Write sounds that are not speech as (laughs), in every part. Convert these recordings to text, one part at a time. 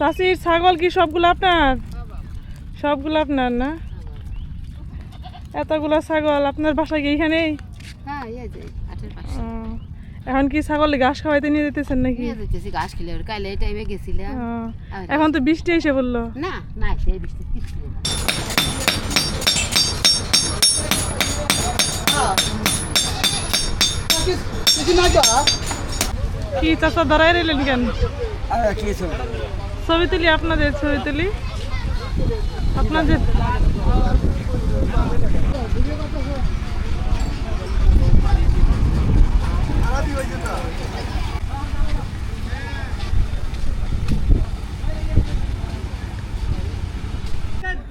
চাষির ছাগল কি সবগুলো আপনার? সবগুলো আপনার না? এতগুলো ছাগল আপনার বাসায় কি এইখানেই? হ্যাঁ এখন কি ছাগল ঘাস খাওয়াইতে নিয়ে যেতেছেন নাকি? নিয়ে ঘাস খেলে কালে টাইমে গেছিলাম এখন তো বৃষ্টি এসে বলল। না না। সেই বৃষ্টি কি চাষা দাঁড়াই রইলেন কেন? ছবি তুলি আপনাদের ছবি তুলি আপনাদের?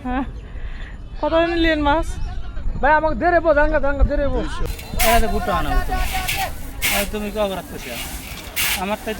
হ্যাঁ। কত নিলেন মাছ? ভাই আমাকে দে বো জাঙ্গা জাঙ্গা দে বো ভুট্টা আনা তুমি কবে রাখতেছ? আমার তাই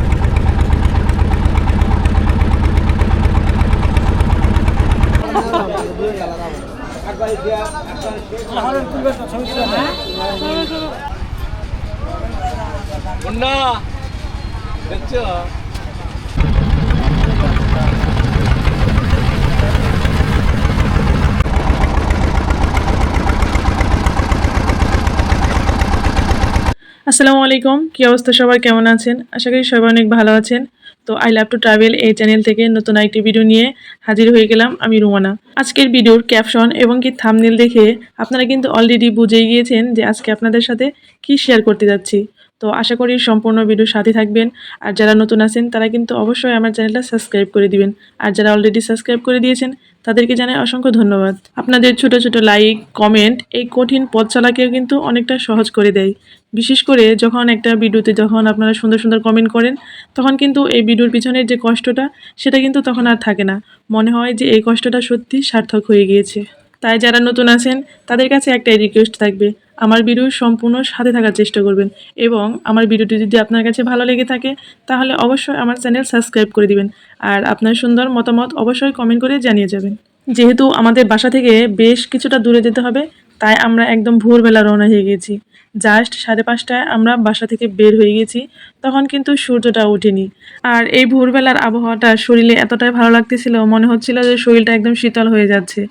আসসালামু আলাইকুম। কি অবস্থা সবাই কেমন আছেন? আশা করি সবাই অনেক ভালো আছেন। তো আই লাভ টু ট্রাভেল এই চ্যানেল থেকে নতুন একটি ভিডিও নিয়ে হাজির হয়ে গেলাম আমি রুমানা। আজকের ভিডিওর ক্যাপশন এবং কি থামনেল দেখে আপনারা কিন্তু অলরেডি বুঝে গিয়েছেন যে আজকে আপনাদের সাথে কি শেয়ার করতে যাচ্ছি। তো আশা করি সম্পূর্ণ ভিডিওর সাথে থাকবেন। আর যারা নতুন আছেন, তারা কিন্তু অবশ্যই আমার চ্যানেলটা সাবস্ক্রাইব করে দিবেন। আর যারা অলরেডি সাবস্ক্রাইব করে দিয়েছেন, তাদেরকে জানাই অসংখ্য ধন্যবাদ। আপনাদের ছোট ছোট লাইক কমেন্ট এই কঠিন পথ চলাকেও কিন্তু অনেকটা সহজ করে দেয়। বিশেষ করে যখন একটা ভিডিওতে যখন আপনারা সুন্দর সুন্দর কমেন্ট করেন, তখন কিন্তু এই ভিডিওর পিছনের যে কষ্টটা, সেটা কিন্তু তখন আর থাকে না। মনে হয় যে এই কষ্টটা সত্যি সার্থক হয়ে গিয়েছে। তাই যারা নতুন আছেন, তাদের কাছে একটাই রিকোয়েস্ট থাকবে। আমার ভিডিও সম্পূর্ণ সাথে থাকার চেষ্টা করবেন এবং আমার ভিডিওটি যদি আপনার কাছে ভালো লেগে থাকে, তাহলে অবশ্যই আমার চ্যানেল সাবস্ক্রাইব করে দিবেন। আর আপনার সুন্দর মতামত অবশ্যই কমেন্ট করে জানিয়ে যাবেন। যেহেতু আমাদের বাসা থেকে বেশ কিছুটা দূরে যেতে হবে, তাই আমরা একদম ভোরবেলা রওনা হয়ে গেছি জাস্ট সাড়ে পাঁচটায় আমরা বাসা থেকে বের হয়ে গেছি, তখন কিন্তু সূর্যটা ওঠেনি। আর এই ভোরবেলার আবহাওয়াটা শরীরে এতটাই ভালো লাগতেছিল, মনে হচ্ছিল যে শরীরটা একদম শীতল হয়ে যাচ্ছে।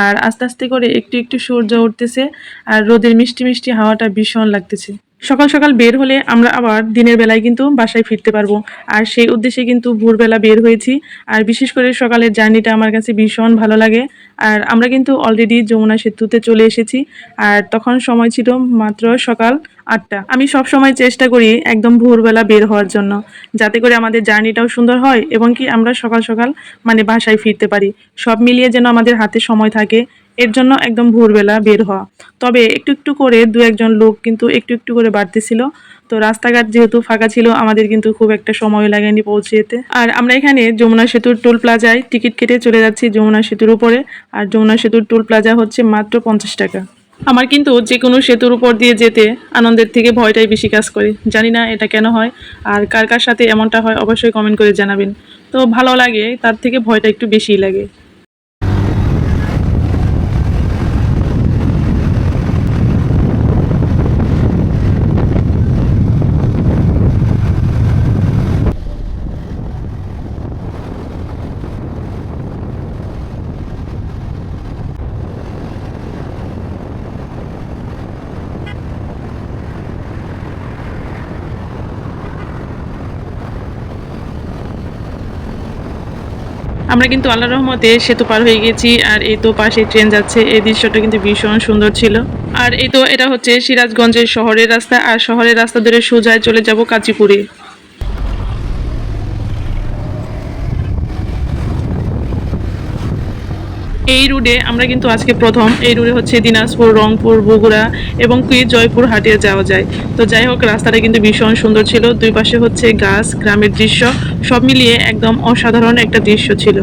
আর আস্তে আস্তে করে একটু একটু সূর্য উঠতেছে, আর রোদের মিষ্টি মিষ্টি হাওয়াটা ভীষণ লাগতেছে। সকাল সকাল বের হলে আমরা আবার দিনের বেলায় কিন্তু বাসায় ফিরতে পারব। আর সেই উদ্দেশ্যে কিন্তু ভোরবেলা বের হয়েছি। আর বিশেষ করে সকালের জার্নিটা আমার কাছে ভীষণ ভালো লাগে। আর আমরা কিন্তু অলরেডি যমুনা সেতুতে চলে এসেছি। আর তখন সময় ছিল মাত্র সকাল আটটা। আমি সব সময় চেষ্টা করি একদম ভোরবেলা বের হওয়ার জন্য, যাতে করে আমাদের জার্নিটাও সুন্দর হয় এবং কি আমরা সকাল সকাল মানে বাসায় ফিরতে পারি। সব মিলিয়ে যেন আমাদের হাতে সময় থাকে। এর জন্য একদম ভোরবেলা বের হওয়া। তবে একটু একটু করে দু একজন লোক কিন্তু একটু একটু করে বাড়তেছিল। তো রাস্তাঘাট যেহেতু ফাঁকা ছিল, আমাদের কিন্তু খুব একটা সময় লাগেনি পৌঁছে যেতে। আর আমরা এখানে যমুনা সেতুর টোল প্লাজায় টিকিট কেটে চলে যাচ্ছি যমুনা সেতুর উপরে। আর যমুনা সেতুর টোল প্লাজা হচ্ছে মাত্র পঞ্চাশ টাকা। আমার কিন্তু যে কোনো সেতুর উপর দিয়ে যেতে আনন্দের থেকে ভয়টাই বেশি কাজ করে। জানি না এটা কেন হয়, আর কার কার সাথে এমনটা হয় অবশ্যই কমেন্ট করে জানাবেন। তো ভালো লাগে, তার থেকে ভয়টা একটু বেশিই লাগে। আমরা কিন্তু আল্লাহ রহমতে সেতু পার হয়ে গেছি, আর এই তো পাশে ট্রেন যাচ্ছে। এই দৃশ্যটা কিন্তু ভীষণ সুন্দর ছিল। আর এই তো এটা হচ্ছে সিরাজগঞ্জের শহরের রাস্তা, আর শহরের রাস্তা ধরে সোজায় চলে যাব কাজীপুরে এই রুটে আমরা কিন্তু আজকে প্রথম। এই রুটে হচ্ছে দিনাজপুর, রংপুর, বগুড়া এবং কি জয়পুর হাটিয়ে যাওয়া যায়। তো যাই হোক, রাস্তাটা কিন্তু ভীষণ সুন্দর ছিল। দুই পাশে হচ্ছে গাছ, গ্রামের দৃশ্য, সব মিলিয়ে একদম অসাধারণ একটা দৃশ্য ছিল।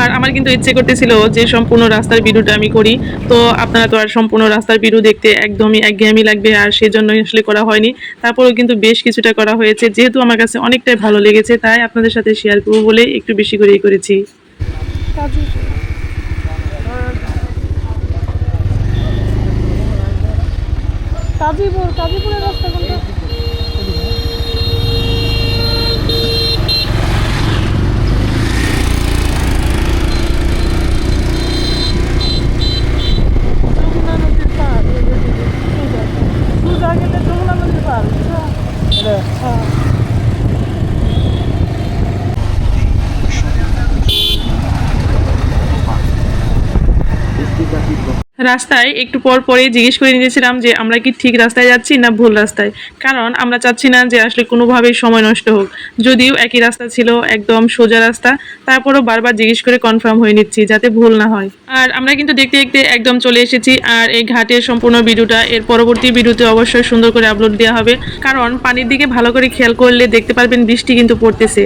আর আমার কিন্তু ইচ্ছে করতেছিল যে সম্পূর্ণ রাস্তার ভিডিওটা আমি করি। তো আপনারা তো আর সম্পূর্ণ রাস্তার ভিডিও দেখতে একদমই একঘেয়েমি লাগবে আর সেই জন্যই আসলে করা হয়নি। তারপরেও কিন্তু বেশ কিছুটা করা হয়েছে। যেহেতু আমার কাছে অনেকটাই ভালো লেগেছে, তাই আপনাদের সাথে শেয়ার করব বলে একটু বেশি করেই করেছি। কাজীপুর কাজীপুরের রাস্তা কোনটা? রাস্তায় একটু পর পরেই জিজ্ঞেস করে নিয়েছিলাম যে, আমরা কি ঠিক রাস্তায় যাচ্ছি না ভুল রাস্তায়? কারণ আমরা চাচ্ছি না যে আসলে কোনোভাবেই সময় নষ্ট হোক। যদিও একই রাস্তা ছিল, একদম সোজা রাস্তা, তারপরও বারবার জিজ্ঞেস করে কনফার্ম হয়ে নিচ্ছি যাতে ভুল না হয়। আর আমরা কিন্তু দেখতে দেখতে একদম চলে এসেছি, আর এই ঘাটের সম্পূর্ণ ভিডিওটা এর পরবর্তী ভিডিওতে অবশ্যই সুন্দর করে আপলোড দেওয়া হবে। কারণ পানির দিকে ভালো করে খেয়াল করলে দেখতে পারবেন বৃষ্টি কিন্তু পড়তেছে।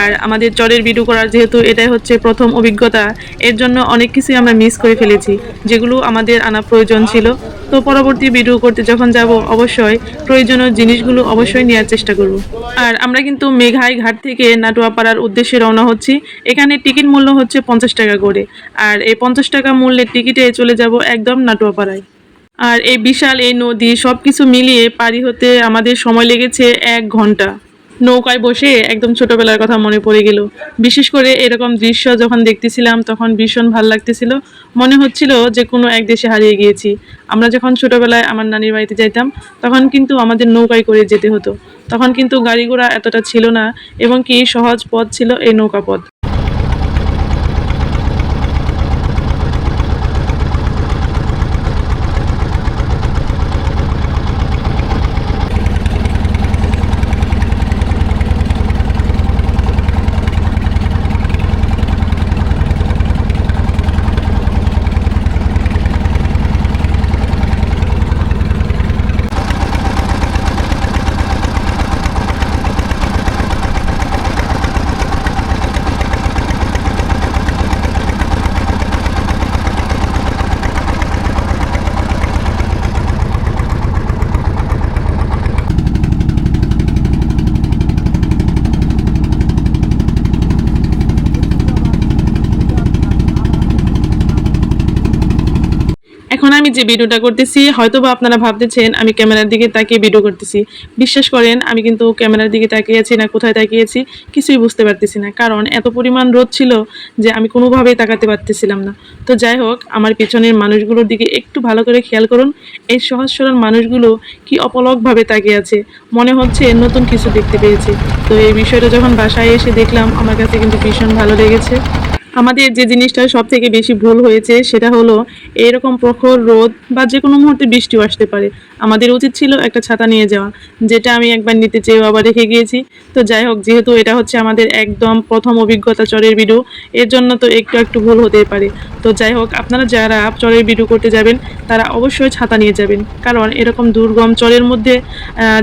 আর আমাদের চরের ভিডিও করার যেহেতু এটাই হচ্ছে প্রথম অভিজ্ঞতা, এর জন্য অনেক কিছুই আমরা মিস করে ফেলেছি, যেগুলো আমাদের আনা প্রয়োজন ছিল। তো পরবর্তী ভিডিও করতে যখন যাব, অবশ্যই প্রয়োজনীয় জিনিসগুলো অবশ্যই নেওয়ার চেষ্টা করব। আর আমরা কিন্তু মেঘাই ঘাট থেকে নাটুয়াপাড়ার উদ্দেশ্যে রওনা হচ্ছি। এখানে টিকিট মূল্য হচ্ছে পঞ্চাশ টাকা করে। আর এই পঞ্চাশ টাকা মূল্যের টিকিটে চলে যাব একদম নাটুয়াপাড়ায়। আর এই বিশাল এই নদী সব কিছু মিলিয়ে পারি হতে আমাদের সময় লেগেছে এক ঘণ্টা। নৌকায় বসে একদম ছোটবেলার কথা মনে পড়ে গেল। বিশেষ করে এরকম দৃশ্য যখন দেখতেছিলাম, তখন ভীষণ ভালো লাগতেছিল। মনে হচ্ছিল যে কোনো এক দেশে হারিয়ে গিয়েছি। আমরা যখন ছোটবেলায় আমার নানির বাড়িতে যাইতাম, তখন কিন্তু আমাদের নৌকায় করে যেতে হতো। তখন কিন্তু গাড়ি ঘোড়া এতটা ছিল না, এবং কি সহজ পথ ছিল এই নৌকা পথ এখন আমি যে ভিডিওটা করতেছি হয়তো বা আপনারা ভাবতেছেন, আমি ক্যামেরার দিকে তাকিয়ে ভিডিও করতেছি। বিশ্বাস করেন, আমি কিন্তু ক্যামেরার দিকে তাকিয়েছি না, কোথায় তাকিয়েছি, কিছুই বুঝতে পারতেছি না। কারণ এত পরিমাণ রোদ ছিল যে আমি কোনোভাবেই তাকাতে পারতেছিলাম না। তো যাই হোক, আমার পিছনের মানুষগুলোর দিকে একটু ভালো করে খেয়াল করুন। এই সহজ সরল মানুষগুলো কি অপলকভাবে তাকিয়ে আছে? মনে হচ্ছে নতুন কিছু দেখতে পেয়েছি। তো এই বিষয়টা যখন বাসায় এসে দেখলাম, আমার কাছে কিন্তু ভীষণ ভালো লেগেছে। আমাদের যে জিনিসটা সব থেকে বেশি ভুল হয়েছে সেটা হলো এরকম প্রখর রোদ বা যে কোনো মুহূর্তে বৃষ্টিও আসতে পারে। আমাদের উচিত ছিল একটা ছাতা নিয়ে যাওয়া, যেটা আমি একবার নিতে চেয়েও আবার রেখে গিয়েছি। তো যাই হোক, যেহেতু এটা হচ্ছে আমাদের একদম প্রথম অভিজ্ঞতা চরের ভিডিও এর জন্য তো একটু একটু ভুল হতেই পারে। তো যাই হোক, আপনারা যারা চরের ভিডিও করতে যাবেন, তারা অবশ্যই ছাতা নিয়ে যাবেন। কারণ এরকম দুর্গম চরের মধ্যে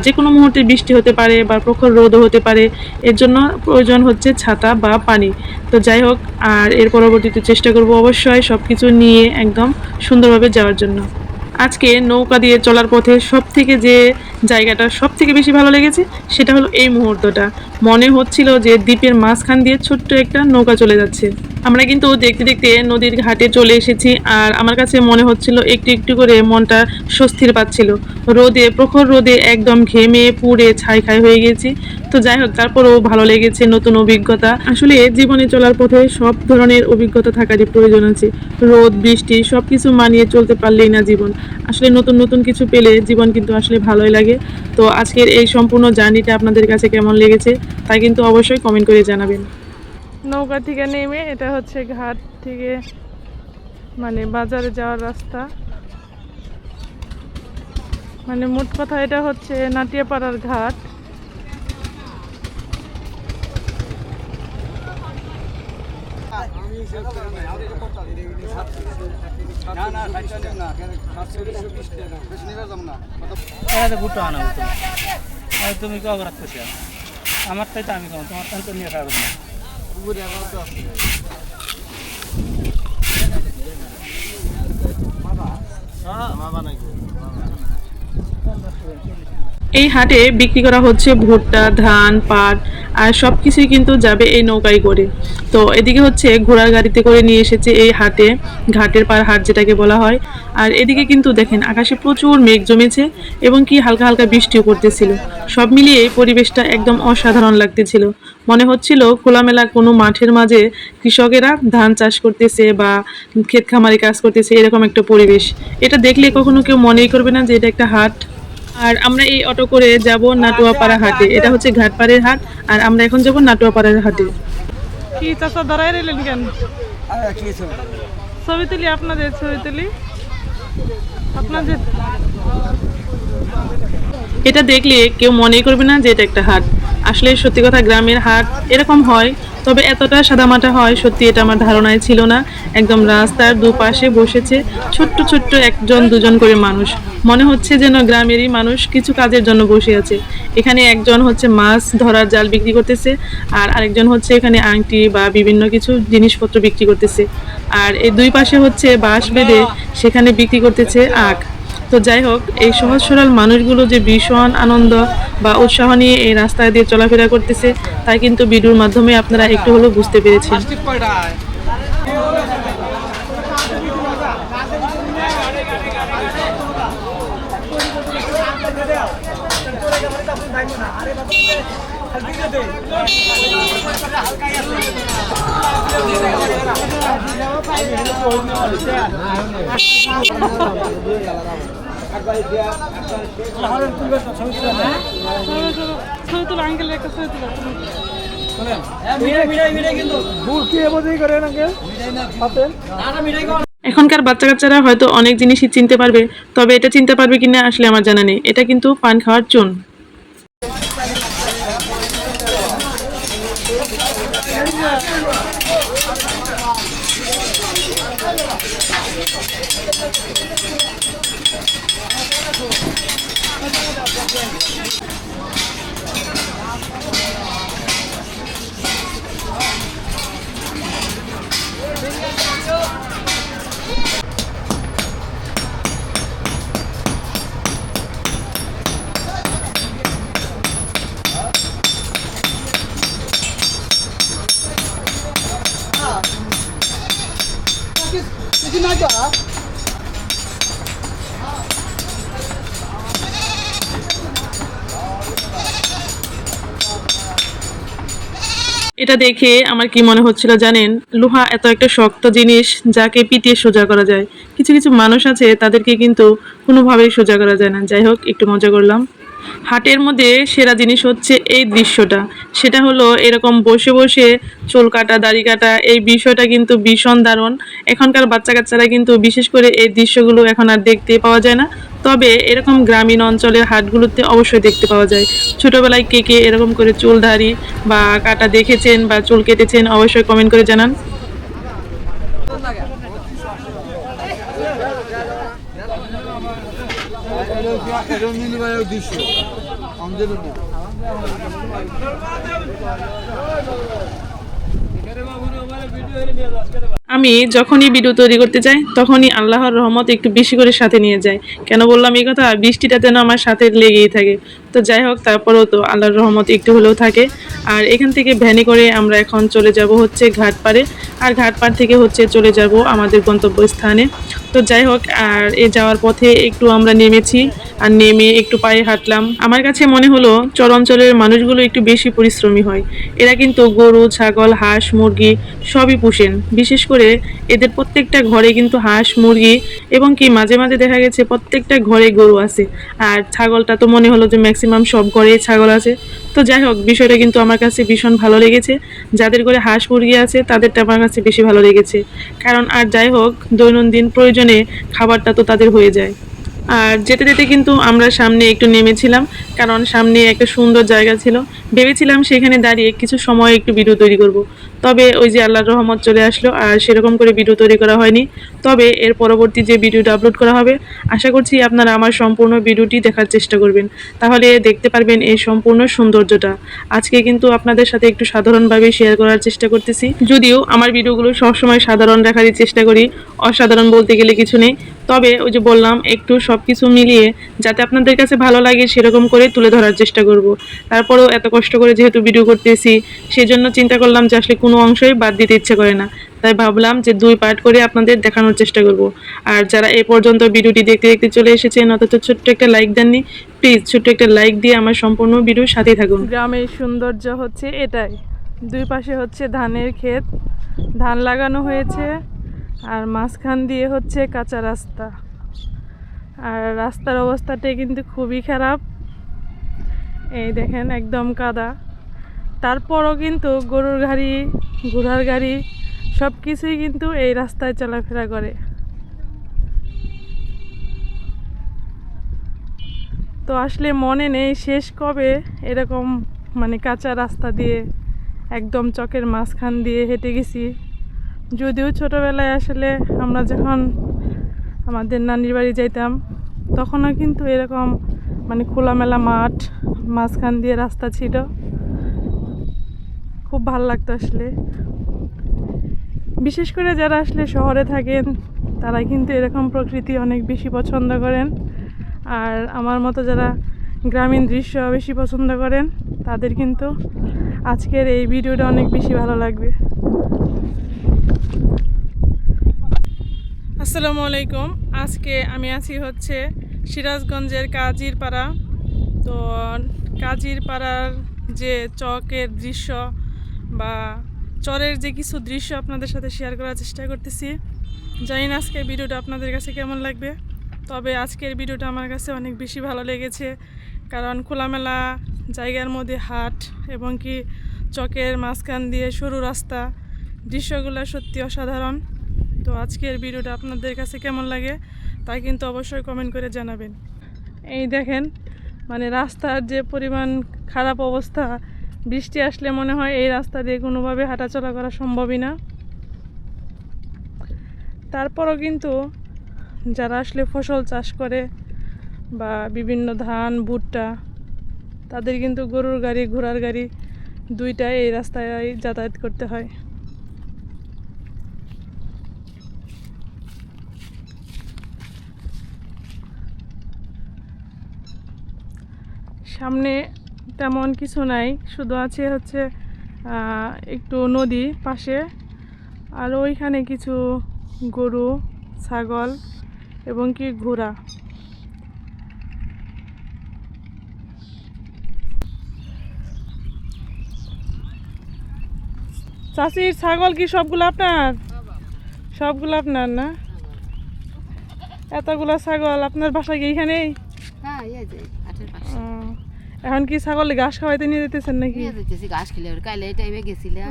যে কোনো মুহূর্তে বৃষ্টি হতে পারে বা প্রখর রোদও হতে পারে, এর জন্য প্রয়োজন হচ্ছে ছাতা বা পানি। তো যাই হোক, আর এর পরবর্তীতে চেষ্টা করব অবশ্যই সব কিছু নিয়ে একদম সুন্দরভাবে যাওয়ার জন্য। আজকে নৌকা দিয়ে চলার পথে সব থেকে যে জায়গাটা সব থেকে বেশি ভালো লেগেছে, সেটা হলো এই মুহূর্তটা। মনে হচ্ছিল যে দ্বীপের মাঝখান দিয়ে ছোট্ট একটা নৌকা চলে যাচ্ছে। আমরা কিন্তু দেখতে দেখতে নদীর ঘাটে চলে এসেছি আর আমার কাছে মনে হচ্ছিল একটু একটু করে মনটা স্বস্তির পাচ্ছিল। রোদে, প্রখর রোদে একদম ঘেমে পুড়ে ছাই খাই হয়ে গেছি। তো যাই হোক, তারপরেও ভালো লেগেছে নতুন অভিজ্ঞতা। আসলে জীবনে চলার পথে সব ধরনের অভিজ্ঞতা থাকারই প্রয়োজন আছে। রোদ, বৃষ্টি সব কিছু মানিয়ে চলতে পারলেই না জীবন। আসলে নতুন নতুন কিছু পেলে জীবন কিন্তু আসলে ভালোই লাগে। তো আজকের এই সম্পূর্ণ জার্নিটা আপনাদের কাছে কেমন লেগেছে, তা কিন্তু অবশ্যই কমেন্ট করে জানাবেন। নৌকা থেকে নেমে এটা হচ্ছে ঘাট থেকে মানে বাজারে যাওয়ার রাস্তা। মানে মোট কথা এটা হচ্ছে নাটিয়াপাড়ার ঘাট। এখানে ভুট্টো আনা হতো। তুমি কি অপরাধ করছ? আমার তাই তো আমি কম তোমার তাই তো নিয়ে খাব না। এই হাটে বিক্রি করা হচ্ছে ভুট্টা, ধান, পাট, আর সব কিছুই কিন্তু যাবে এই নৌকায় করে। তো এদিকে হচ্ছে ঘোড়ার গাড়িতে করে নিয়ে এসেছে এই হাটে, ঘাটের পার হাট যেটাকে বলা হয়। আর এদিকে কিন্তু দেখেন, আকাশে প্রচুর মেঘ জমেছে এবং কি হালকা হালকা বৃষ্টিও পড়তেছিল। সব মিলিয়ে পরিবেশটা একদম অসাধারণ লাগতেছিল। মনে হচ্ছিল খোলামেলা কোনো মাঠের মাঝে কৃষকেরা ধান চাষ করতেছে বা ক্ষেত খামারে কাজ করতেছে, এরকম একটা পরিবেশ। এটা দেখলে কখনো কেউ মনেই করবে না যে এটা একটা হাট। আর আমরা এই অটো করে যাব নাটুয়াপাড়া হাটে এটা হচ্ছে ঘাটপাড়ের হাট আর আমরা এখন যাব নাটুয়াপাড়ার হাটে কি চাচা দাঁড়াই রইলেন কেন? ছবি তুলি আপনাদের ছবি তুলি আপনাদের এটা দেখলে কেউ মনে করবে না যে এটা একটা হাট। আসলে সত্যি কথা গ্রামের হাট এরকম হয়, তবে এতটা সাদামাটা হয়, সত্যি এটা আমার ধারণায় ছিল না। একদম রাস্তার দুপাশে বসেছে ছোট্ট ছোট্ট একজন, দুজন করে মানুষ। মনে হচ্ছে যেন গ্রামেরই মানুষ কিছু কাজের জন্য বসে আছে। এখানে একজন হচ্ছে মাছ ধরার জাল বিক্রি করতেছে, আর আরেকজন হচ্ছে এখানে আংটি বা বিভিন্ন কিছু জিনিসপত্র বিক্রি করতেছে। আর এই দুই পাশে হচ্ছে বাঁশ বেঁধে সেখানে বিক্রি করতেছে আখ। তো যাই হোক, এই সহজ সরল মানুষগুলো যে ভীষণ আনন্দ বা উৎসাহ নিয়ে এই রাস্তায় দিয়ে চলাফেরা করতেছে তাই কিন্তু ভিডিওর মাধ্যমে আপনারা একটু হলেও বুঝতে পেরেছেন। (laughs) এখনকার বাচ্চা কাচ্চারা হয়তো অনেক জিনিসই চিনতে পারবে, তবে এটা চিনতে পারবে কিনা আসলে আমার জানা নেই। এটা কিন্তু পান খাওয়ার চুন। এটা দেখে আমার কি মনে হচ্ছিল জানেন? লোহা এত একটা শক্ত জিনিস যাকে পিটিয়ে সোজা করা যায়। কিছু কিছু মানুষ আছে তাদেরকে কিন্তু কোনোভাবেই সোজা করা যায় না। যাই হোক, একটু মজা করলাম। হাটের মধ্যে সেরা জিনিস হচ্ছে এই দৃশ্যটা। সেটা হলো এরকম বসে বসে চুল কাটা, দাড়ি কাটা, এই বিষয়টা কিন্তু ভীষণ দারুণ। এখনকার বাচ্চা কাচ্চারা কিন্তু বিশেষ করে এই দৃশ্যগুলো এখন আর দেখতে পাওয়া যায় না। তবে এরকম গ্রামীণ অঞ্চলের হাটগুলোতে অবশ্যই দেখতে পাওয়া যায়। ছোটবেলায় কে কে এরকম করে চুল দাড়ি বা কাটা দেখেছেন বা চুল কেটেছেন অবশ্যই কমেন্ট করে জানান। এটা মিনিমাম দুশো আমাদের ভিডিও আমি যখনই ভিডিও তৈরি করতে যাই, তখনই আল্লাহর রহমত একটু বেশি করে সাথে নিয়ে যায় কেন বললাম এই কথা? বৃষ্টিটা যেন আমার সাথে লেগেই থাকে। তো যাই হোক, তারপরেও তো আল্লাহর রহমত একটু হলেও থাকে। আর এখান থেকে ভ্যানে করে আমরা এখন চলে যাব হচ্ছে ঘাটপাড়ে আর ঘাটপাড় থেকে হচ্ছে চলে যাব আমাদের গন্তব্যস্থানে। তো যাই হোক, আর এ যাওয়ার পথে একটু আমরা নেমেছি আর নেমে একটু পায়ে হাঁটলাম। আমার কাছে মনে হলো চর অঞ্চলের মানুষগুলো একটু বেশি পরিশ্রমী হয়। এরা কিন্তু গরু, ছাগল, হাঁস, মুরগি সবই পুষেন। বিশেষ করে এদের প্রত্যেকটা ঘরে কিন্তু হাঁস, মুরগি এবং কি মাঝে মাঝে দেখা গেছে প্রত্যেকটা ঘরে গরু আছে। আর ছাগলটা তো মনে হলো যে ম্যাক্সিমাম সব ঘরেই ছাগল আছে। তো যাই হোক, বিষয়টা কিন্তু আমার কাছে ভীষণ ভালো লেগেছে। যাদের ঘরে হাঁস, মুরগি আছে, তাদেরটা আমার কাছে বেশি ভালো লেগেছে। কারণ আর যাই হোক, দৈনন্দিন প্রয়োজনে খাবারটা তো তাদের হয়ে যায়। আর যেতে যেতে কিন্তু আমরা সামনে একটু নেমেছিলাম, কারণ সামনে একটা সুন্দর জায়গা ছিল। ভেবেছিলাম সেখানে দাঁড়িয়ে কিছু সময় একটু ভিডিও তৈরি করব। তবে ওই যে আল্লাহর রহমত চলে আসলো আর সেরকম করে ভিডিও তৈরি করা হয়নি। তবে এর পরবর্তী যে ভিডিওটা আপলোড করা হবে, আশা করছি আপনারা আমার সম্পূর্ণ ভিডিওটি দেখার চেষ্টা করবেন। তাহলে দেখতে পারবেন এই সম্পূর্ণ সৌন্দর্যটা। আজকে কিন্তু আপনাদের সাথে একটু সাধারণভাবে শেয়ার করার চেষ্টা করতেছি। যদিও আমার ভিডিওগুলো সবসময় সাধারণ রাখারই চেষ্টা করি। অসাধারণ বলতে গেলে কিছু নেই। তবে ওই যে বললাম, একটু সব কিছু মিলিয়ে যাতে আপনাদের কাছে ভালো লাগে সেরকম করে তুলে ধরার চেষ্টা করব। তারপরেও এত কষ্ট করে যেহেতু ভিডিও করতেছি সেই জন্য চিন্তা করলাম যে আসলে কোনো অংশই বাদ দিতে ইচ্ছে করে না। তাই ভাবলাম যে দুই পার্ট করে আপনাদের দেখানোর চেষ্টা করব। আর যারা এ পর্যন্ত ভিডিওটি দেখতে দেখতে চলে এসেছেন, অথচ ছোট্ট একটা লাইক দেননি প্লিজ ছোট্ট একটা লাইক দিয়ে আমার সম্পূর্ণ ভিডিওর সাথেই থাকুন। গ্রামের সৌন্দর্য হচ্ছে এটাই। দুই পাশে হচ্ছে ধানের ক্ষেত, ধান লাগানো হয়েছে। আর মাঝখান দিয়ে হচ্ছে কাঁচা রাস্তা। আর রাস্তার অবস্থাটা কিন্তু খুবই খারাপ। এই দেখেন একদম কাদা। তারপরও কিন্তু গরুর গাড়ি, ঘোড়ার গাড়ি সব কিছুই কিন্তু এই রাস্তায় চলাফেরা করে। তো আসলে মনে নেই শেষ কবে এরকম মানে কাঁচা রাস্তা দিয়ে একদম চকের মাঝখান দিয়ে হেঁটে গেছি। যদিও ছোটোবেলায় আসলে আমরা যখন আমাদের নানির বাড়ি যাইতাম, তখনও কিন্তু এরকম মানে খোলামেলা মাঠ, মাঝখান দিয়ে রাস্তা ছিল। খুব ভালো লাগতো আসলে। বিশেষ করে যারা আসলে শহরে থাকেন তারা কিন্তু এরকম প্রকৃতি অনেক বেশি পছন্দ করেন। আর আমার মতো যারা গ্রামীণ দৃশ্য বেশি পছন্দ করেন, তাদের কিন্তু আজকের এই ভিডিওটা অনেক বেশি ভালো লাগবে। আসসালামু আলাইকুম। আজকে আমি আছি হচ্ছে সিরাজগঞ্জের কাজিরপাড়া। তো কাজিরপাড়ার যে চকের দৃশ্য বা চরের যে কিছু দৃশ্য আপনাদের সাথে শেয়ার করার চেষ্টা করতেছি। জানি না আজকের ভিডিওটা আপনাদের কাছে কেমন লাগবে, তবে আজকের ভিডিওটা আমার কাছে অনেক বেশি ভালো লেগেছে। কারণ খোলামেলা জায়গার মধ্যে হাট এবং কি চকের মাঝখান দিয়ে সরু রাস্তা, দৃশ্যগুলো সত্যি অসাধারণ। তো আজকের ভিডিওটা আপনাদের কাছে কেমন লাগে তা কিন্তু অবশ্যই কমেন্ট করে জানাবেন। এই দেখেন মানে রাস্তার যে পরিমাণ খারাপ অবস্থা, বৃষ্টি আসলে মনে হয় এই রাস্তা দিয়ে কোনোভাবে হাঁটাচলা করা সম্ভবই না। তারপরও কিন্তু যারা আসলে ফসল চাষ করে বা বিভিন্ন ধান, ভুট্টা, তাদের কিন্তু গরুর গাড়ি, ঘোড়ার গাড়ি দুইটাই এই রাস্তায় যাতায়াত করতে হয়। সামনে তেমন কিছু নাই, শুধু আছে হচ্ছে একটু নদী পাশে, আর ওইখানে কিছু গরু, ছাগল এবং কি ঘোড়া। চাষির ছাগল কি সবগুলো আপনার? সবগুলো আপনার না? এতগুলো ছাগল, আপনার বাসায় কি এইখানেই? হ্যাঁ ইয়ে যে হাটের পাশে ও, এখন কি ছাগল ঘাস খাওয়াইতে নিয়ে যেতেছেন নাকি? নিয়ে যেতেছি ঘাস খেলে ওর কাইলে এই টাইমে গেছিলাম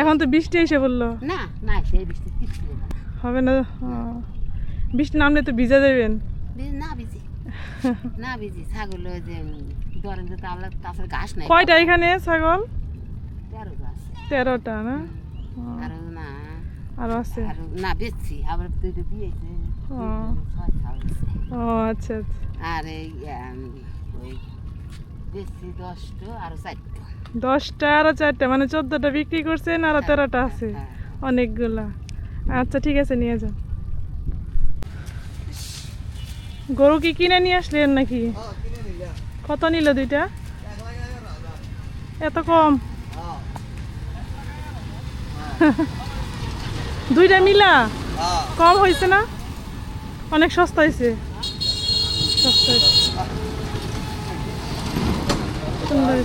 এখন তো বৃষ্টি এসে বলল না না সেই বৃষ্টি হবে না বৃষ্টি নামলে তো ভিজা যাবেন না বিজি না বিজি ছাগল ওই যে ধরেন যে তাহলে তাছাড়া ঘাস নাই। কয়টা এখানে ছাগল? তেরো গাছ তেরোটা না? আর না আরও আছে। আর না বেচছি আবার দুইটা দিয়েছে ও। আচ্ছা আচ্ছা। আর এই দশটা আর চারটা। দশটা আরও চারটা মানে চোদ্দটা বিক্রি করছেন আরও তেরোটা আছে। হ্যাঁ অনেকগুলা। আচ্ছা ঠিক আছে নিয়ে যান। গরু কি কিনে নিয়ে আসলেন নাকি? কত নিল দুইটা? এত কম। দুইটা মিলা? কম হয়েছে না? অনেক সস্তা হয়েছে সস্তা হয়েছে সুন্দর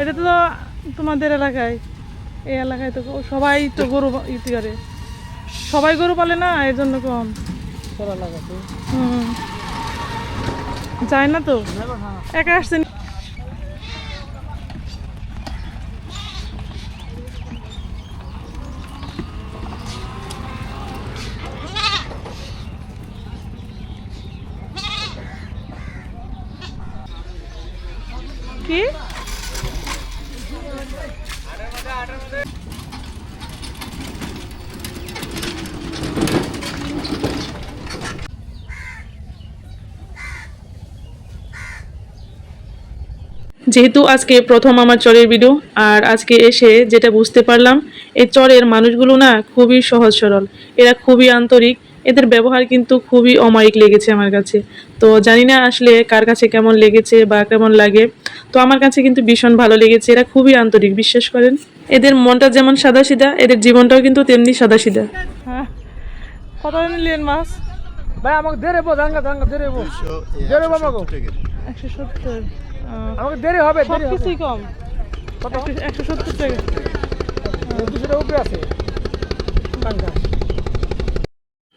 এটা তো তোমাদের এলাকায়। এই এলাকায় তো সবাই তো গরু ইতি করে। সবাই গরু পালে না এর জন্য কম। হুম। যায় না তো? একা আসছেন? কি? যেহেতু আজকে প্রথম আমার চরের ভিডিও আর আজকে এসে যেটা বুঝতে পারলাম, এই চরের মানুষগুলো না খুবই সহজ সরল। এরা খুবই আন্তরিক, এদের ব্যবহার কিন্তু খুবই অমায়িক লেগেছে আমার কাছে। তো জানি না আসলে কার কাছে কেমন লেগেছে বা কেমন লাগে। তো আমার কাছে কিন্তু ভীষণ ভালো লেগেছে। এরা খুবই আন্তরিক বিশ্বাস করেন। এদের মনটা যেমন সাদা সিধা এদের জীবনটাও কিন্তু তেমনি সাদা সিধা হ্যাঁ। কত নিলেন মাছ? ভাই আমাকে দেরে বো জাঙ্গা জাঙ্গা দেরে বো একশো সত্তর আমাকে দেরি হবে সব হবে। কিছুই কম। কত? একশো- সত্তর টাকা। দুশোটা উপরে আছে।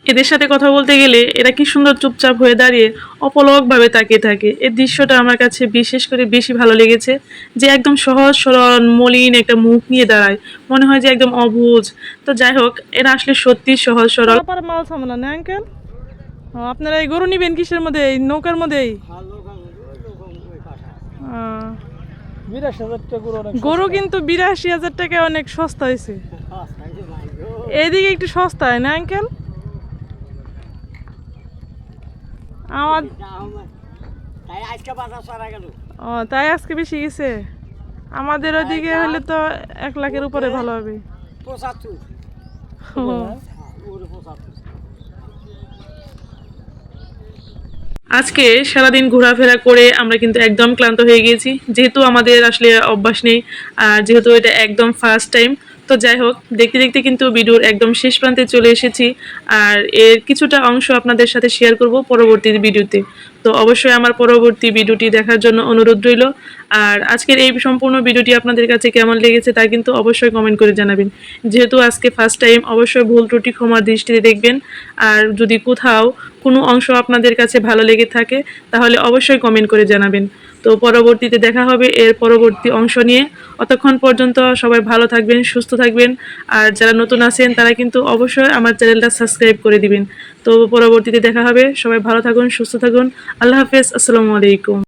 এদের সাথে কথা বলতে গেলে এরা কি সুন্দর চুপচাপ হয়ে দাঁড়িয়ে অপলকভাবে তাকিয়ে থাকে। এই দৃশ্যটা আমার কাছে বিশেষ করে বেশি ভালো লেগেছে যে একদম সহজ সরল মলিন একটা মুখ নিয়ে দাঁড়ায়। মনে হয় যে একদম অবুজ। তো যাই হোক এরা আসলে সত্যি সহজ সরল। মাল সামলা না আঙ্কেল আপনারা এই গরু নিবেন কিসের মধ্যে? এই নৌকার মধ্যেই? গরু কিন্তু বিরাশি হাজার টাকা অনেক সস্তা হয়েছে। (laughs) এইদিকে একটু সস্তা হয় না আঙ্কেল আমার তাই আজকে বাজার সারা গেল। ও তাই আজকে বেশি গেছে? আমাদের ওদিকে হলে তো এক লাখের উপরে ভালো হবে। আজকে সারাদিন ঘোরাফেরা করে আমরা কিন্তু একদম ক্লান্ত হয়ে গিয়েছি। যেহেতু আমাদের আসলে অভ্যাস নেই আর যেহেতু এটা একদম ফার্স্ট টাইম তো যাই হোক, দেখতে দেখতে কিন্তু ভিডিওর একদম শেষ প্রান্তে চলে এসেছি। আর এর কিছুটা অংশ আপনাদের সাথে শেয়ার করব পরবর্তী ভিডিওতে। তো অবশ্যই আমার পরবর্তী ভিডিওটি দেখার জন্য অনুরোধ রইল। আর আজকের এই সম্পূর্ণ ভিডিওটি আপনাদের কাছে কেমন লেগেছে তা কিন্তু অবশ্যই কমেন্ট করে জানাবেন। যেহেতু আজকে ফার্স্ট টাইম অবশ্যই ভুল ত্রুটি ক্ষমার দৃষ্টিতে দেখবেন। আর যদি কোথাও কোনো অংশ আপনাদের কাছে ভালো লেগে থাকে, তাহলে অবশ্যই কমেন্ট করে জানাবেন। তো পরবর্তীতে দেখা হবে এর পরবর্তী অংশ নিয়ে। অতক্ষণ পর্যন্ত সবাই ভালো থাকবেন, সুস্থ থাকবেন। আর যারা নতুন আছেন, তারা কিন্তু অবশ্যই আমার চ্যানেলটা সাবস্ক্রাইব করে দিবেন। তো পরবর্তীতে দেখা হবে। সবাই ভালো থাকুন, সুস্থ থাকুন। আল্লাহ হাফেজ। আসসালামু আলাইকুম।